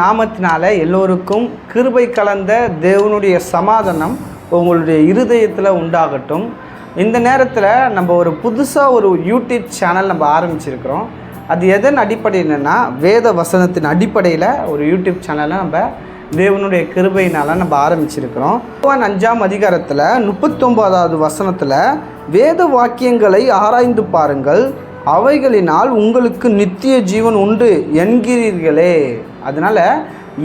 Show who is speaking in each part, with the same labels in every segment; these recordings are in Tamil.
Speaker 1: நாமத்தினால எல்லோருக்கும் கிருபை கலந்த தேவனுடைய சமாதானம் உங்களுடைய இருதயத்தில் உண்டாகட்டும் இந்த நேரத்தில் நம்ம ஒரு புதுசாக ஒரு யூடியூப் சேனல் நம்ம ஆரம்பிச்சிருக்கிறோம் அது எதன் என்னென்னா வேத வசனத்தின் அடிப்படையில் ஒரு யூடியூப் சேனலை நம்ம தேவனுடைய கிருபையினால் நம்ம ஆரம்பிச்சிருக்கிறோம் பகவான் அஞ்சாம் அதிகாரத்தில் முப்பத்தொம்போதாவது வசனத்தில் வேத வாக்கியங்களை ஆராய்ந்து பாருங்கள் அவைகளினால் உங்களுக்கு நித்திய ஜீவன் உண்டு என்கிறீர்களே அதனால்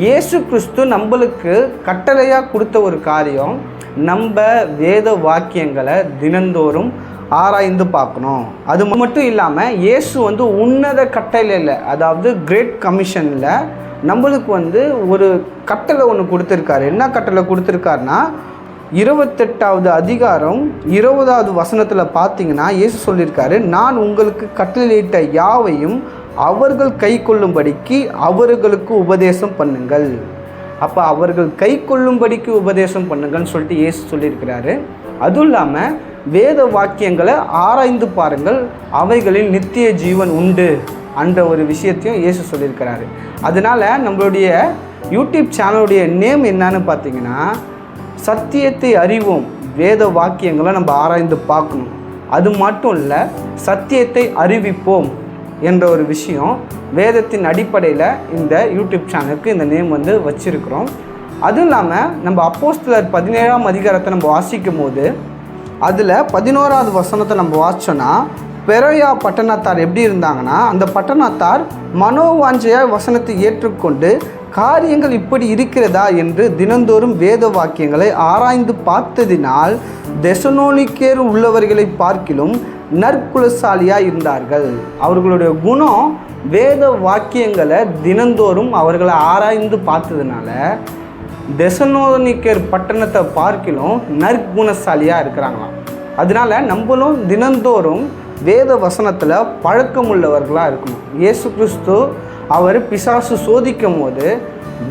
Speaker 1: இயேசு கிறிஸ்து நம்மளுக்கு கட்டளையாக கொடுத்த ஒரு காரியம் நம்ம வேத வாக்கியங்களை தினந்தோறும் ஆராய்ந்து பார்க்கணும் அது மட்டும் இல்லாமல் இயேசு வந்து உன்னத கட்டளையில் அதாவது கிரேட் கமிஷனில் நம்மளுக்கு வந்து ஒரு கட்டளை ஒன்று கொடுத்துருக்காரு என்ன கட்டளை கொடுத்துருக்காருனா இருபத்தெட்டாவது அதிகாரம் இருபதாவது வசனத்தில் பார்த்தீங்கன்னா இயேசு சொல்லியிருக்காரு நான் உங்களுக்கு கட்டளையிட்ட யாவையும் அவர்கள் கை கொள்ளும்படிக்கு அவர்களுக்கு உபதேசம் பண்ணுங்கள் அப்போ அவர்கள் கை கொள்ளும்படிக்கு உபதேசம் பண்ணுங்கள்னு சொல்லிட்டு ஏசு சொல்லியிருக்கிறாரு அதுவும் இல்லாமல் வேத வாக்கியங்களை ஆராய்ந்து பாருங்கள் அவைகளில் நித்திய ஜீவன் உண்டு என்ற ஒரு விஷயத்தையும் இயேசு சொல்லியிருக்கிறாரு அதனால் நம்மளுடைய யூடியூப் சேனலுடைய நேம் என்னன்னு பார்த்தீங்கன்னா சத்தியத்தை அறிவோம் வேத வாக்கியங்களை நம்ம ஆராய்ந்து பார்க்கணும் அது மட்டும் இல்லை சத்தியத்தை அறிவிப்போம் என்ற ஒரு விஷயம் வேதத்தின் அடிப்படையில் இந்த யூடியூப் சேனலுக்கு இந்த நேம் வந்து வச்சுருக்கிறோம் அதுவும் இல்லாமல் நம்ம அப்போஸ்தலர் பதினேழாம் அதிகாரத்தை நம்ம வாசிக்கும் போது அதில் பதினோராவது வசனத்தை நம்ம வாசித்தோன்னா பெரோயா பட்டணத்தார் எப்படி இருந்தாங்கன்னா அந்த பட்டணத்தார் மனோவாஞ்சையாக வசனத்தை ஏற்றுக்கொண்டு காரியங்கள் இப்படி இருக்கிறதா என்று தினந்தோறும் வேத வாக்கியங்களை ஆராய்ந்து பார்த்ததினால் தசனோனிக்கேர் உள்ளவர்களை பார்க்கிலும் நற்குலசாலியாக இருந்தார்கள் அவர்களுடைய குணம் வேத வாக்கியங்களை தினந்தோறும் அவர்களை ஆராய்ந்து பார்த்ததுனால தெசனோனிக்கர் பட்டணத்தை பார்க்கிலும் நற்குணசாலியாக இருக்கிறாங்களாம் அதனால் நம்மளும் தினந்தோறும் வேத வசனத்தில் பழக்கமுள்ளவர்களாக இருக்கணும் இயேசு கிறிஸ்து அவர் பிசாசு சோதிக்கும் போது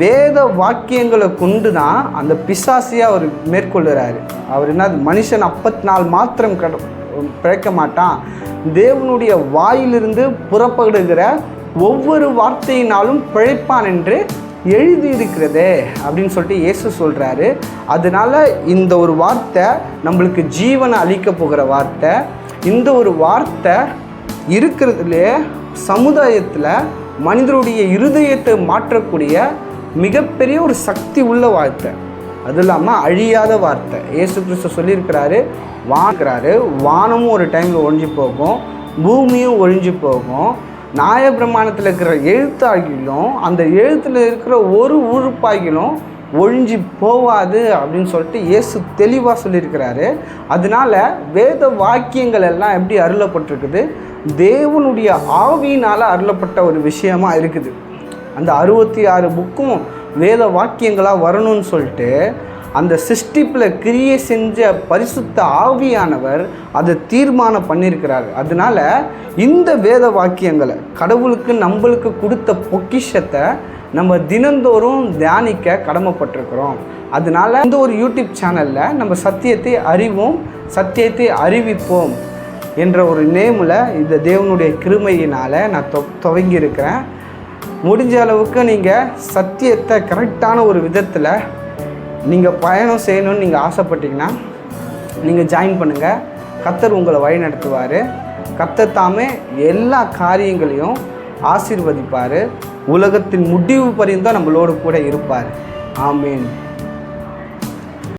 Speaker 1: வேத வாக்கியங்களை கொண்டு தான் அந்த பிசாசியை அவர் மேற்கொள்கிறாரு அவர் என்ன மனுஷன் அப்பத்து நாள் மாத்திரம் கட பிழைக்க மாட்டான் தேவனுடைய வாயிலிருந்து புறப்படுகிற ஒவ்வொரு வார்த்தையினாலும் பிழைப்பான் என்று எழுதியிருக்கிறதே அப்படின்னு சொல்லிட்டு இயேசு சொல்கிறாரு அதனால் இந்த ஒரு வார்த்தை நம்மளுக்கு ஜீவனை அளிக்க போகிற வார்த்தை இந்த ஒரு வார்த்தை இருக்கிறதுலே சமுதாயத்தில் மனிதருடைய இருதயத்தை மாற்றக்கூடிய மிகப்பெரிய ஒரு சக்தி உள்ள வார்த்தை அது இல்லாமல் அழியாத வார்த்தை ஏசு கிறிஸ்து சொல்லியிருக்கிறாரு வாங்கிறாரு வானமும் ஒரு டைமில் ஒழிஞ்சு போகும் பூமியும் ஒழிஞ்சு போகும் நியாயபிரமாணத்தில் இருக்கிற எழுத்தாகிலும் அந்த எழுத்தில் இருக்கிற ஒரு உறுப்பாகிலும் ஒழிஞ்சி போவாது அப்படின்னு சொல்லிட்டு இயேசு தெளிவாக சொல்லியிருக்கிறாரு அதனால் வேத வாக்கியங்கள் எல்லாம் எப்படி அருளப்பட்டிருக்குது தேவனுடைய ஆவியினால் அருளப்பட்ட ஒரு விஷயமாக இருக்குது அந்த அறுபத்தி ஆறு புக்கும் வேத வாக்கியங்களாக வரணும்னு சொல்லிட்டு அந்த சிருஷ்டிப்பில் கிரியை செஞ்ச பரிசுத்த ஆவியானவர் அதை தீர்மானம் பண்ணியிருக்கிறார் அதனால் இந்த வேத வாக்கியங்களை கடவுளுக்கு நம்மளுக்கு கொடுத்த பொக்கிஷத்தை நம்ம தினந்தோறும் தியானிக்க கடமைப்பட்டிருக்கிறோம் அதனால் இந்த ஒரு யூடியூப் சேனலில் நம்ம சத்தியத்தை அறிவோம் சத்தியத்தை அறிவிப்போம் என்ற ஒரு நேமில் இந்த தேவனுடைய கிருமையினால் நான் தொ துவங்கி இருக்கிறேன் முடிஞ்ச அளவுக்கு நீங்கள் சத்தியத்தை கரெக்டான ஒரு விதத்தில் நீங்கள் பயணம் செய்யணும்னு நீங்கள் ஆசைப்பட்டீங்கன்னா நீங்கள் ஜாயின் பண்ணுங்கள் கத்தர் உங்களை வழி நடத்துவார் எல்லா காரியங்களையும் ஆசீர்வதிப்பார் உலகத்தின் முடிவு பரிந்தும் நம்மளோடு கூட இருப்பார் ஆமீன்